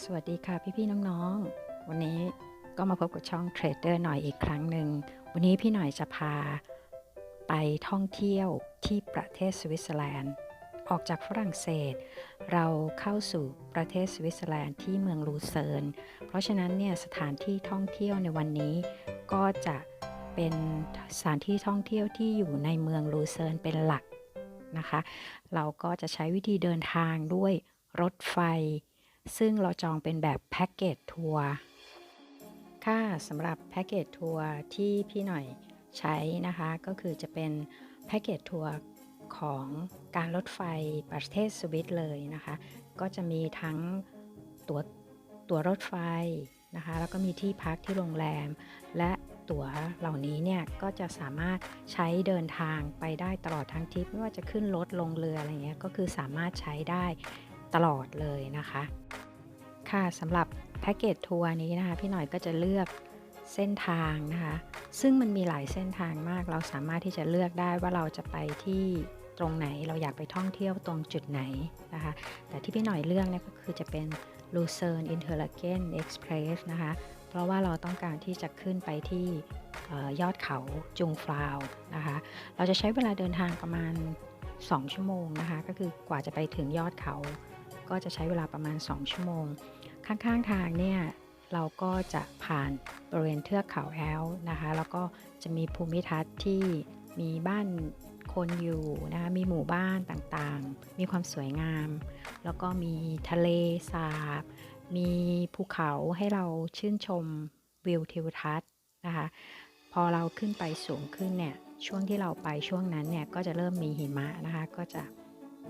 สวัสดีค่ะพี่ๆน้องๆ วันนี้ก็มาพบกับช่องเทรดเดอร์หน่อยอีกครั้งหนึ่ง วันนี้พี่หน่อยจะพาไปท่องเที่ยวที่ประเทศสวิตเซอร์แลนด์ ออกจากฝรั่งเศส เราเข้าสู่ประเทศสวิตเซอร์แลนด์ที่เมืองลูเซิร์น เพราะฉะนั้นเนี่ยสถานที่ท่องเที่ยวในวันนี้ก็จะเป็นสถานที่ท่องเที่ยวที่อยู่ในเมืองลูเซิร์นเป็นหลักนะคะ เราก็จะใช้วิธีเดินทางด้วยรถไฟ ซึ่งเราจองเป็นแบบแพ็กเกจทัวร์ค่าสำหรับแพ็กเกจทัวร์ที่พี่หน่อยใช้นะคะ ก็คือจะเป็นแพ็กเกจทัวร์ของการรถไฟประเทศสวิตเลยนะคะ ก็จะมีทั้งตัวตั๋วรถไฟนะคะ แล้วก็มีที่พักที่โรงแรม และตั๋วเหล่านี้เนี่ยก็จะสามารถใช้เดินทางไปได้ตลอดทั้งทริปไม่ว่าจะขึ้นรถลงเรืออะไรเงี้ยก็คือสามารถใช้ได้ ตลอดเลยนะคะ ค่ะสำหรับแพ็กเกจทัวร์นี้นะคะ พี่หน่อยก็จะเลือกเส้นทางนะคะ ซึ่งมันมีหลายเส้นทางมาก เราสามารถที่จะเลือกได้ว่าเราจะไปที่ตรงไหน เราอยากไปท่องเที่ยวตรงจุดไหนนะคะ แต่ที่พี่หน่อยเลือกเนี่ยก็คือจะเป็น Lucerne Interlaken Express นะคะ เพราะว่าเราต้องการที่จะขึ้นไปที่ยอดเขาจุงฟลาวนะคะ เราจะใช้เวลาเดินทางประมาณ 2 ชั่วโมงนะคะ ก็คือกว่าจะไปถึงยอดเขา ก็จะใช้เวลาประมาณ 2 ชั่วโมง ข้างๆทางเนี่ยเราก็จะผ่านบริเวณเทือกเขาแอลนะคะ แล้วก็จะมีภูมิทัศน์ที่มีบ้านคนอยู่นะคะ มีหมู่บ้านต่างๆ มีความสวยงาม แล้วก็มีทะเลสาบ มีภูเขาให้เราชื่นชมวิวทิวทัศน์นะคะ พอเราขึ้นไปสูงขึ้นเนี่ย ช่วงที่เราไปช่วงนั้นเนี่ย ก็จะเริ่มมีหิมะนะคะ ก็จะ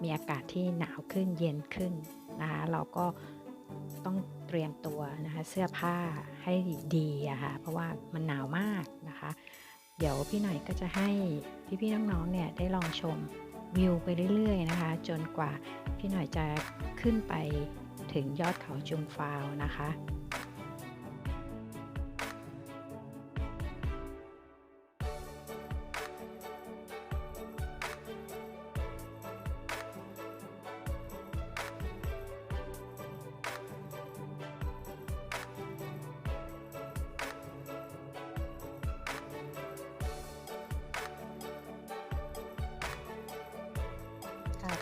มีอากาศที่หนาวขึ้นเย็นขึ้นนะคะเราก็ต้องเตรียมตัวนะคะเสื้อผ้าให้ดีอะค่ะเพราะว่ามันหนาวมากนะคะ เดี๋ยวพี่หน่อยก็จะให้พี่ๆน้องๆเนี่ยได้ลองชมวิวไปเรื่อยๆนะคะ จนกว่าพี่หน่อยจะขึ้นไปถึงยอดเขาจุงฟาวนะคะ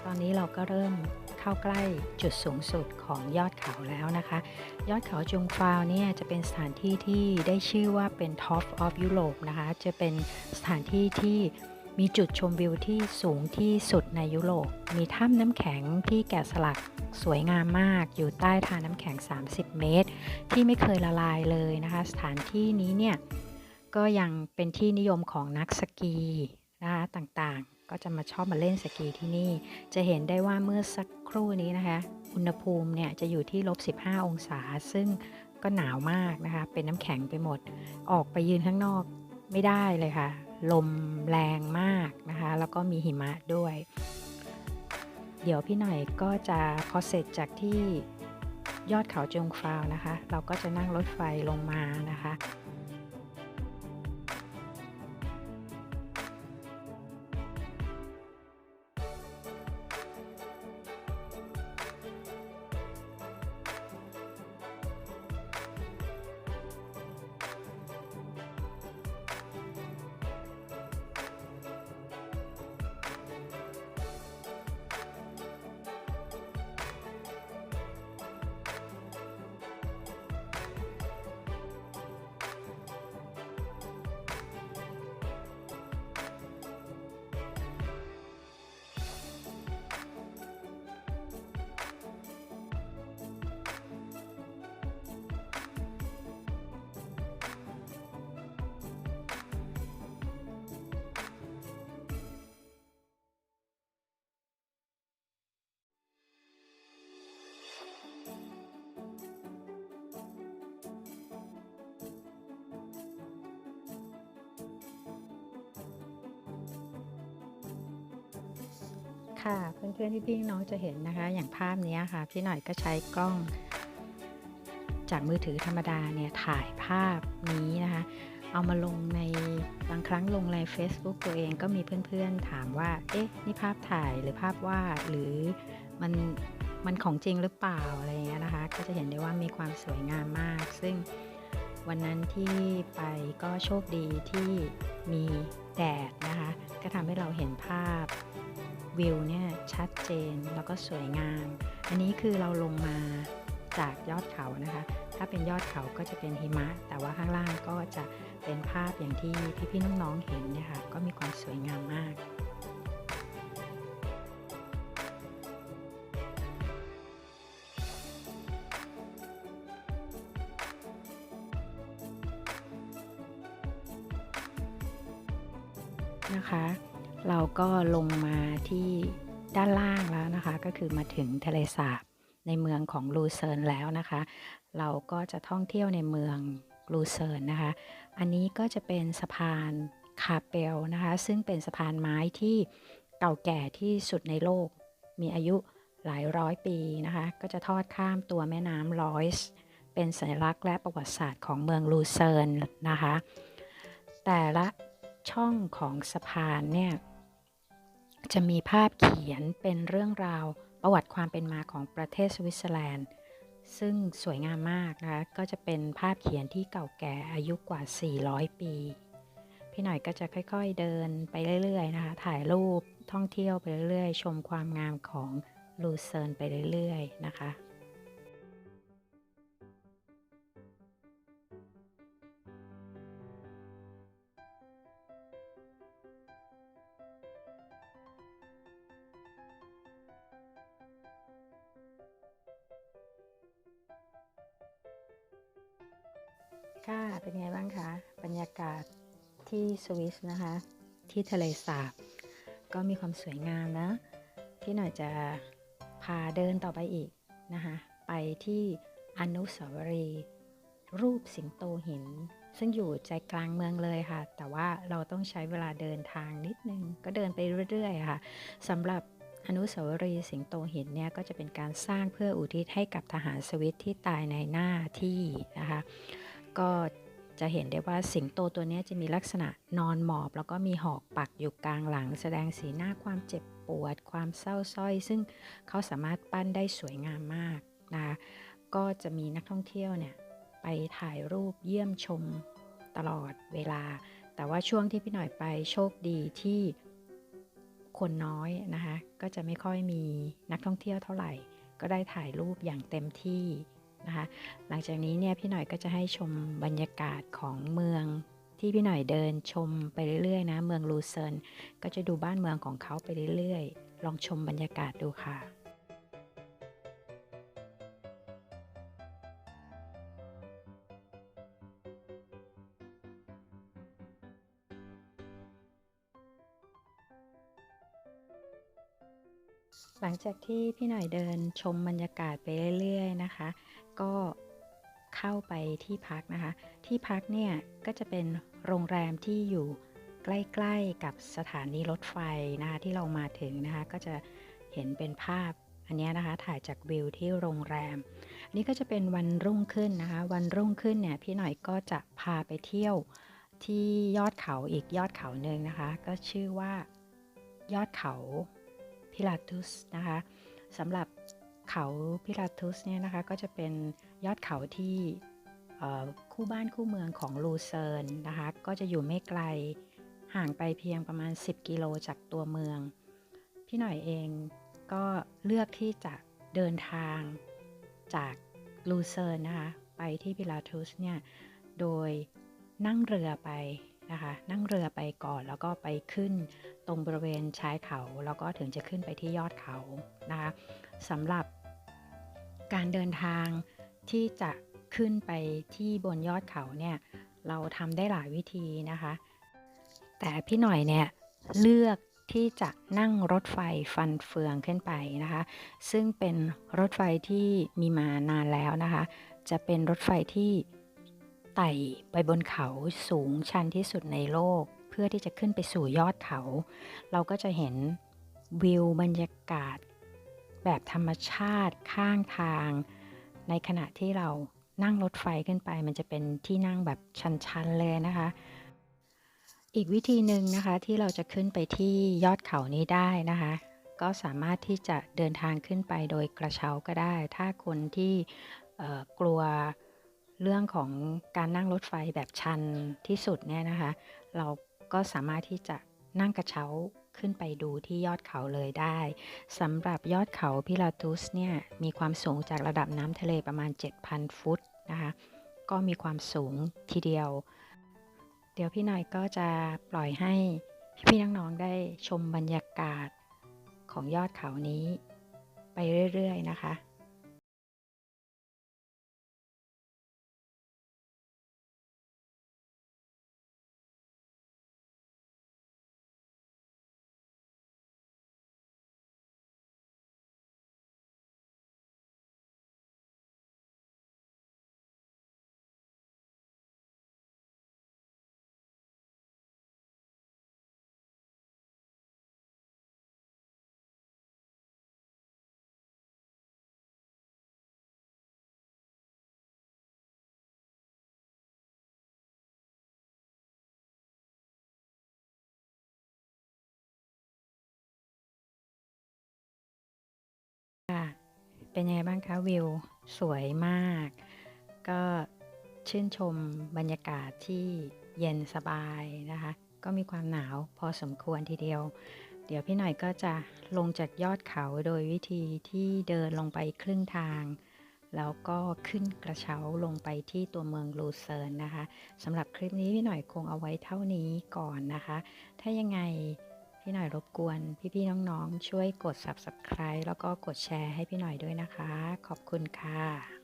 ตอนนี้เราก็เริ่มเข้าใกล้จุดสูงสุดของยอดเขาแล้วนะคะ ยอดเขาจุงฟาวเนี่ยจะเป็นสถานที่ที่ได้ชื่อว่าเป็น Top of Europe นะคะ จะเป็นสถานที่ที่มีจุดชมวิวที่สูงที่สุดในยุโรป มีถ้ำน้ำแข็งที่แกะสลักสวยงามมาก อยู่ใต้ทานน้ำแข็ง 30 เมตร ที่ไม่เคยละลายเลยนะคะ สถานที่นี้เนี่ยก็ยังเป็นที่นิยมของนักสกีนะคะต่างๆ ก็จะมาชอบมาเล่นสกีที่นี่ จะเห็นได้ว่าเมื่อสักครู่นี้นะคะ อุณหภูมิเนี่ยจะอยู่ที่ลบ 15 องศา ซึ่งก็หนาวมากนะคะ เป็นน้ำแข็งไปหมด ออกไปยืนข้างนอกไม่ได้เลยค่ะ ลมแรงมากนะคะ แล้วก็มีหิมะด้วย เดี๋ยวพี่หน่อยก็จะพอเสร็จจากที่ยอดเขาจงฟาวนะคะ เราก็จะนั่งรถไฟลงมานะคะ ค่ะ เพื่อนๆพี่ๆน้องจะเห็นนะคะ อย่างภาพนี้ค่ะ พี่หน่อยก็ใช้กล้อง จากมือถือธรรมดาเนี่ยถ่ายภาพนี้นะคะ เอามาลงในบางครั้งลงใน Facebook ตัวเองก็มีเพื่อนๆถามว่า เอ๊ะ นี่ภาพถ่ายหรือภาพวาดหรือมันมันของจริงหรือเปล่าอะไรอย่างเงี้ยนะคะ ก็จะเห็นได้ว่ามีความสวยงามมาก ซึ่งวันนั้นที่ไปก็โชคดีที่มีแดดนะคะ ก็ทำให้เราเห็นภาพ วิวเนี่ยชัดเจนแล้วก็สวยงาม อันนี้คือเราลงมาจากยอดเขานะคะ ถ้าเป็นยอดเขาก็จะเป็นหิมะ แต่ว่าข้างล่างก็จะเป็นภาพอย่างที่พี่ๆน้องๆเห็นนี่ยค่ะก็มีความสวยงามมากนะคะ เราก็ลงมาที่ด้านล่างแล้วนะคะ ก็คือมาถึงทะเลสาบในเมืองของลูเซิร์นแล้วนะคะ เราก็จะท่องเที่ยวในเมืองลูเซิร์นนะคะ อันนี้ก็จะเป็นสะพานคาเปลนะคะ ซึ่งเป็นสะพานไม้ที่เก่าแก่ที่สุดในโลก มีอายุหลายร้อยปีนะคะ ก็จะทอดข้ามตัวแม่น้ำลอยส์เป็นสัญลักษณ์และประวัติศาสตร์ของเมืองลูเซิร์นนะคะ แต่ละช่องของสะพานเนี่ย จะมีภาพเขียนเป็นเรื่องราวประวัติความเป็นมาของประเทศสวิตเซอร์แลนด์ ซึ่งสวยงามมากนะคะก็จะเป็นภาพเขียนที่เก่าแก่อายุกว่า 400 ปี พี่หน่อยก็จะค่อยๆเดินไปเรื่อยๆนะคะถ่ายรูปท่องเที่ยวไปเรื่อยๆ ชมความงามของลูเซิร์นไปเรื่อยๆนะคะ ค่ะ เป็นไงบ้างคะ บรรยากาศที่สวิสนะคะ ที่ทะเลสาบ ก็มีความสวยงามนะ ที่หน่อยจะพาเดินต่อไปอีกนะคะ ไปที่อนุสาวรีย์รูปสิงโตหิน ซึ่งอยู่ใจกลางเมืองเลยค่ะ แต่ว่าเราต้องใช้เวลาเดินทางนิดนึง ก็เดินไปเรื่อยๆค่ะสำหรับอนุสาวรีย์สิงโตหินเนี่ยก็จะเป็นการสร้างเพื่ออุทิศให้กับทหารสวิตที่ตายในหน้าที่นะคะ ก็จะเห็นได้ว่าสิงโตตัวนี้จะมีลักษณะนอนหมอบ แล้วก็มีหอกปักอยู่กลางหลัง แสดงสีหน้าความเจ็บปวด ความเศร้าส้อย ซึ่งเขาสามารถปั้นได้สวยงามมากนะคะก็จะมีนักท่องเที่ยวเนี่ยไปถ่ายรูปเยี่ยมชมตลอดเวลา แต่ว่าช่วงที่พี่หน่อยไปโชคดีที่คนน้อยนะคะ ก็จะไม่ค่อยมีนักท่องเที่ยวเท่าไหร่ ก็ได้ถ่ายรูปอย่างเต็มที่ นะคะหลังจากนี้เนี่ยพี่หน่อยก็จะให้ชมบรรยากาศของเมืองที่พี่หน่อยเดินชมไปเรื่อยๆนะเมืองลูเซิร์นก็จะดูบ้านเมืองของเขาไปเรื่อยๆ ลองชมบรรยากาศดูค่ะหลังจากที่พี่หน่อยเดินชมบรรยากาศไปเรื่อยๆนะคะ ก็เข้าไปที่พักนะคะ ที่พักเนี่ยก็จะเป็นโรงแรมที่อยู่ใกล้ๆกับสถานีรถไฟนะคะที่เรามาถึงนะคะก็จะเห็นเป็นภาพอันนี้นะคะถ่ายจากวิวที่โรงแรมนนี้ก็จะเป็นวันรุ่งขึ้นนะคะ วันรุ่งขึ้นเนี่ยพี่หน่อยก็จะพาไปเที่ยวที่ยอดเขาอีกยอดเขาหนึ่งนะคะ ก็ชื่อว่ายอดเขาพิลาทุสนะคะสำหรับ เขาพิลาทุสเนี่ยนะคะก็จะเป็นยอดเขาที่คู่บ้านคู่เมืองของลูเซิร์นนะคะก็จะอยู่ไม่ไกลห่างไปเพียงประมาณ 10 กิโลจากตัวเมือง พี่หน่อยเองก็เลือกที่จะเดินทางจากลูเซิร์นนะคะไปที่พิลาทุสเนี่ยโดยนั่งเรือไปนะคะนั่งเรือไปก่อนแล้วก็ไปขึ้นตรงบริเวณชายเขา แล้วก็ถึงจะขึ้นไปที่ยอดเขานะคะสำหรับ การเดินทางที่จะขึ้นไปที่บนยอดเขาเนี่ยเราทำได้หลายวิธีนะคะ แต่พี่หน่อยเนี่ยเลือกที่จะนั่งรถไฟฟันเฟืองขึ้นไปนะคะ ซึ่งเป็นรถไฟที่มีมานานแล้วนะคะ จะเป็นรถไฟที่ไต่ไปบนเขาสูงชันที่สุดในโลก เพื่อที่จะขึ้นไปสู่ยอดเขา เราก็จะเห็นวิวบรรยากาศ แบบธรรมชาติข้างทาง ในขณะที่เรานั่งรถไฟขึ้นไป มันจะเป็นที่นั่งแบบชันๆเลยนะคะ อีกวิธีหนึ่งนะคะที่เราจะขึ้นไปที่ยอดเขานี้ได้นะคะ ก็สามารถที่จะเดินทางขึ้นไปโดยกระเช้าก็ได้ ถ้าคนที่กลัวเรื่องของการนั่งรถไฟแบบชันที่สุดเนี่ยนะคะ เราก็สามารถที่จะนั่งกระเช้า ขึ้นไปดูที่ยอดเขาเลยได้สำหรับยอดเขาพิลาตุสเนี่ยมีความสูงจากระดับน้ำทะเลประมาณ 7,000 ฟุตนะคะก็มีความสูงทีเดียว เดี๋ยวพี่หน่อยก็จะปล่อยให้พี่ๆน้องๆได้ชมบรรยากาศของยอดเขานี้ไปเรื่อย ๆ นะคะค่ะ เป็นยังไงบ้างคะวิวสวยมาก ก็ชื่นชมบรรยากาศที่เย็นสบายนะคะ ก็มีความหนาวพอสมควรทีเดียว เดี๋ยวพี่หน่อยก็จะลงจากยอดเขาโดยวิธีที่เดินลงไปครึ่งทาง แล้วก็ขึ้นกระเช้าลงไปที่ตัวเมืองลูเซิร์นนะคะสำหรับคลิปนี้พี่หน่อยคงเอาไว้เท่านี้ก่อนนะคะ ถ้ายังไง พี่หน่อยรบกวนพี่ๆน้องๆ ช่วยกด subscribe แล้วก็กดแชร์ให้พี่หน่อยด้วยนะคะ ขอบคุณค่ะ